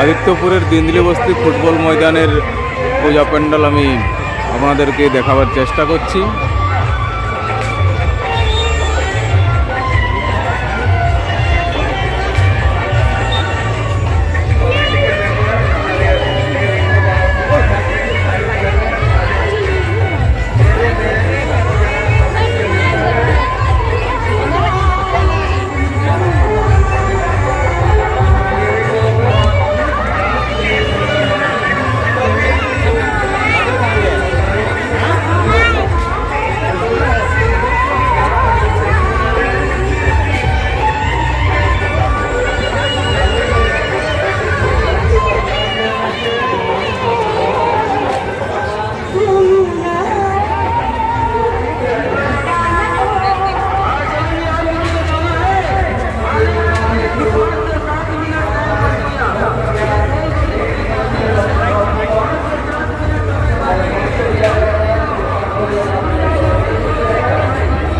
আদিত্যপুরের দিন্দলি বস্তি ফুটবল ময়দানের পূজা প্যান্ডেল আমি আপনাদেরকে দেখাবার চেষ্টা করছি।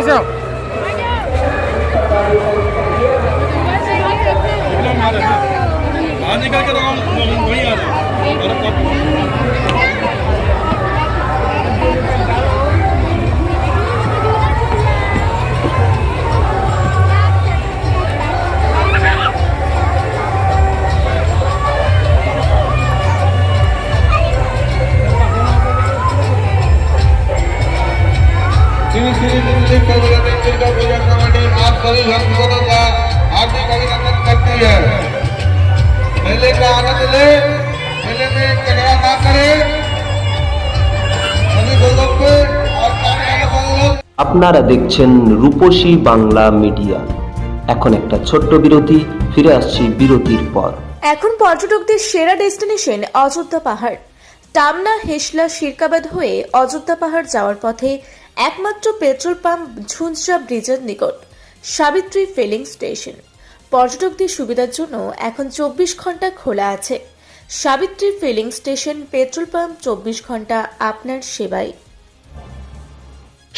Пожалуйста. प्रबोधन दुर्गा पूजा कमेटी आप सभी भक्तों का हार्दिक अभिनंदन करती है मेले का आनंद ले मेले में झगड़ा ना करे सभी लोगों को और सामने वाले लोग আপনারা দেখছেন রূপসী বাংলা মিডিয়া এখন একটা ছোট্ট বিরতি ফিরে আসছি বিরতির পর এখন পর্যটকদের সেরা ডেস্টিনেশন অযোধ্যা পাহাড় টামনা হেসলা শিরকাবাদ হয়ে অযোধ্যা পাহাড় যাওয়ার পথে একমাত্র পেট্রোল পাম্প ঝুনঝা ব্রিজের নিকট, সাবিত্রী ফিলিং স্টেশন। পর্যটকদের সুবিধার জন্য এখন চব্বিশ ঘণ্টা খোলা আছে। Savitri filling station petrol pump চব্বিশ ঘণ্টা আপনার সেবায়।